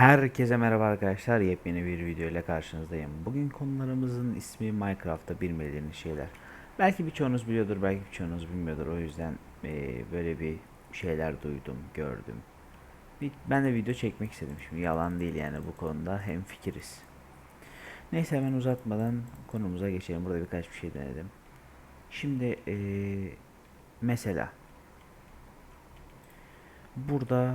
Herkese merhaba arkadaşlar. Yepyeni bir video ile karşınızdayım. Bugün konularımızın ismi Minecraft'ta bilmediğiniz şeyler. Belki birçoğunuz biliyordur, belki birçoğunuz bilmiyordur. O yüzden eee, böyle bir şeyler duydum, gördüm. Bir, ben de video çekmek istedim. Şimdi yalan değil yani bu konuda hem fikiriz. Neyse hemen uzatmadan konumuza geçelim. Burada birkaç bir şey denedim. Şimdi eee, mesela burada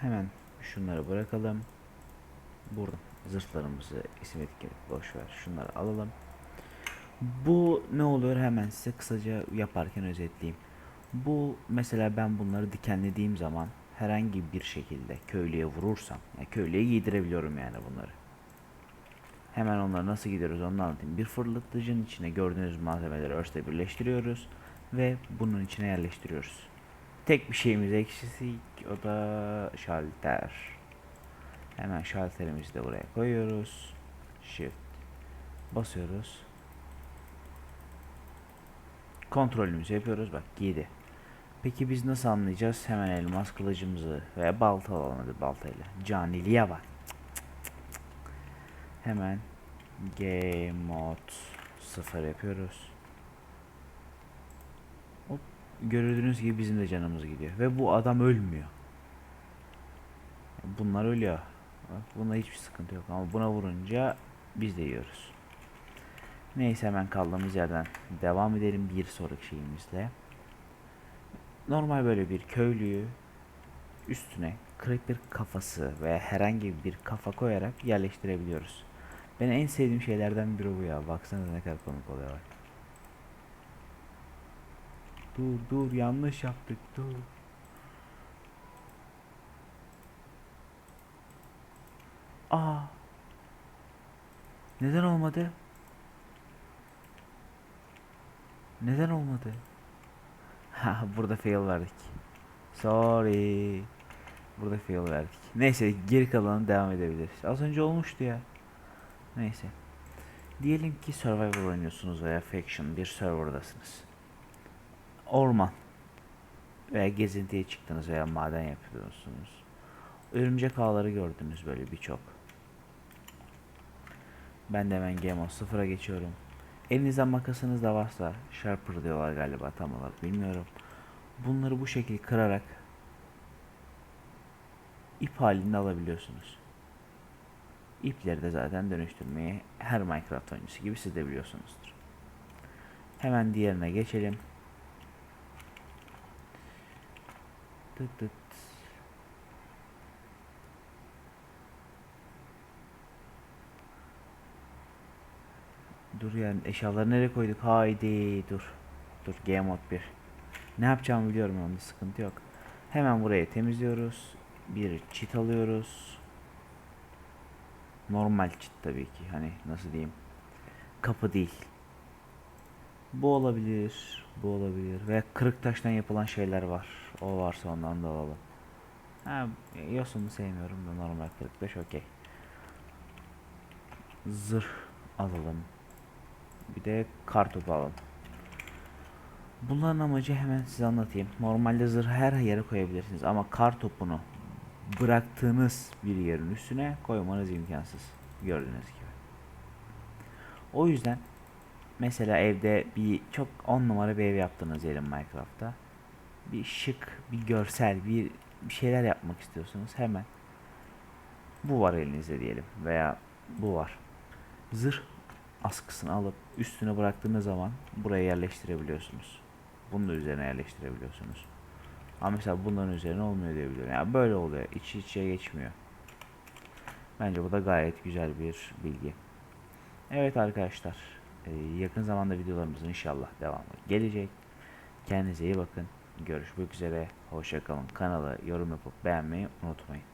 hemen şunları bırakalım. Burada zırhlarımızı isim etiket boş ver. Şunları alalım. Bu ne oluyor hemen size kısaca yaparken özetleyeyim. Bu mesela ben bunları dikenlediğim zaman herhangi bir şekilde köylüye vurursam, yani köylüye giydirebiliyorum yani bunları. Hemen onları nasıl giydiriyoruz onu anlatayım. Bir fırlatıcının içine gördüğünüz malzemeleri örste birleştiriyoruz ve bunun içine yerleştiriyoruz. Tek bir şeyimiz eksik o da şalter. Hemen şalterimizi de buraya koyuyoruz. Shift basıyoruz. Kontrolümüzü yapıyoruz. Bak giydi. Peki biz nasıl anlayacağız? Hemen elmas kılıcımızı veya balta alalım hadi baltayla. Caniliye bak. Hemen G mod 0 yapıyoruz. Hop. Gördüğünüz gibi bizim de canımız gidiyor. Ve bu adam ölmüyor. Bunlar ölüyor. Bunda hiçbir sıkıntı yok ama buna vurunca biz de yiyoruz. Neyse hemen kaldığımız yerden devam edelim bir sonraki şeyimizle. Normal böyle bir köylüyü üstüne kırık bir kafası veya herhangi bir kafa koyarak yerleştirebiliyoruz. Benim en sevdiğim şeylerden biri bu ya. Baksanıza ne kadar komik oluyor bak. Dur dur yanlış yaptık dur. Aa. Neden olmadı? Neden olmadı? Ha burada fail verdik. Sorry. Burada fail verdik. Neyse geri kalanı devam edebiliriz. Az önce olmuştu ya. Neyse. Diyelim ki Survivor oynuyorsunuz veya Faction bir serverdasınız. Orman veya gezintiye çıktınız veya maden yapıyorsunuz. Örümcek ağları gördünüz böyle birçok. Ben de hemen Game of 0'a geçiyorum. Elinizde makasınız da varsa Sharper diyorlar galiba tam olarak bilmiyorum. Bunları bu şekilde kırarak ip halinde alabiliyorsunuz. İpleri de zaten dönüştürmeyi her Minecraft oyuncusu gibi siz de biliyorsunuzdur. Hemen diğerine geçelim. Tıt tıt. Dur yani eşyaları nereye koyduk? Haydi dur. Dur Game Mode 1. Ne yapacağımı biliyorum onda sıkıntı yok. Hemen burayı temizliyoruz. Bir çit alıyoruz. Normal çit tabii ki. Hani nasıl diyeyim? Kapı değil. Bu olabilir. Bu olabilir. Ve kırık taştan yapılan şeyler var. O varsa ondan da alalım. Ha, yosunu sevmiyorum da normal kırık taş okey. Zırh alalım. Bir de kartopu alalım. Bunların amacı hemen size anlatayım. Normalde zırh her yere koyabilirsiniz ama kar topunu bıraktığınız bir yerin üstüne koymanız imkansız. Gördüğünüz gibi. O yüzden mesela evde bir çok on numara bir ev yaptınız diyelim Minecraft'ta. Bir şık, bir görsel, bir, bir şeyler yapmak istiyorsunuz hemen. Bu var elinizde diyelim veya bu var. Zırh askısını alıp üstüne bıraktığınız zaman buraya yerleştirebiliyorsunuz. Bunu da üzerine yerleştirebiliyorsunuz. Ama mesela bunların üzerine olmuyor diye biliyorum. Yani böyle oluyor. İç içe geçmiyor. Bence bu da gayet güzel bir bilgi. Evet arkadaşlar. e, Yakın zamanda videolarımızın inşallah devamı gelecek. Kendinize iyi bakın. Görüşmek üzere. Hoşçakalın. Kanala yorum yapıp beğenmeyi unutmayın.